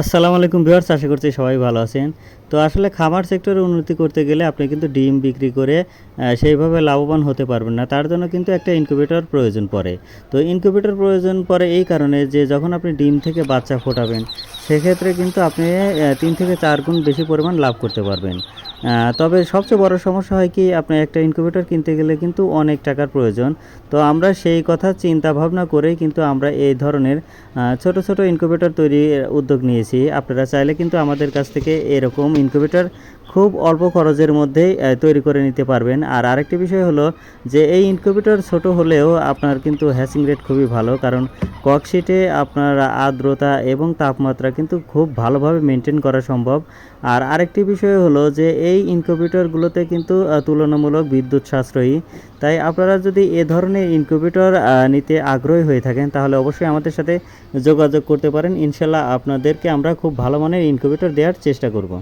আসসালামু আলাইকুম ভিউয়ার্স আশা করছি সবাই ভালো আছেন। তো আসলে খামার সেক্টরে উন্নতি করতে গেলে আপনি কিন্তু ডিম বিক্রি করে সেইভাবে লাভবান হতে পারবেন না। তার জন্য কিন্তু একটা ইনকিউবেটর প্রয়োজন পড়ে। তো ইনকিউবেটর প্রয়োজন পড়ে এই কারণে যে যখন আপনি ডিম থেকে বাচ্চা ফোটাবেন, সেক্ষেত্রে কিন্তু আপনি তিন থেকে চার গুণ বেশি পরিমাণ লাভ করতে পারবেন। তবে সবচেয়ে বড় সমস্যা হয় কি, আপনি একটা ইনকিউবেটর কিনতে গেলে কিন্তু অনেক টাকার প্রয়োজন। তো আমরা সেই কথা চিন্তা ভাবনা করেই কিন্তু আমরা এই ধরনের ছোট ছোট ইনকিউবেটর তৈরির উদ্যোগ নিয়েছি। আপনারা চাইলে কিন্তু আমাদের কাছ থেকে এরকম ইনকিউবেটর খুব অল্প খরচের মধ্যেই তৈরি করে নিতে পারবেন। আর আরেকটি বিষয় হলো যে, এই ইনকিউবেটর ছোট হলেও আপনার কিন্তু হ্যাসিং রেট খুবই ভালো, কারণ ককশিটে আপনার আর্দ্রতা এবং তাপমাত্রা কিন্তু খুব ভালোভাবে মেনটেন করা সম্ভব। আর আরেকটি বিষয় হলো যে, এই ইনকিউবেটরগুলোতে কিন্তু তুলনামূলক বিদ্যুৎ সাশ্রয়ী। তাই আপনারা যদি এ ধরনের ইনকিউবেটর নিতে আগ্রহী হয়ে থাকেন, তাহলে অবশ্যই আমাদের সাথে যোগাযোগ করতে পারেন। ইনশাল্লাহ আপনাদেরকে আমরা খুব ভালো মানের ইনকিউবেটর দেওয়ার চেষ্টা করব।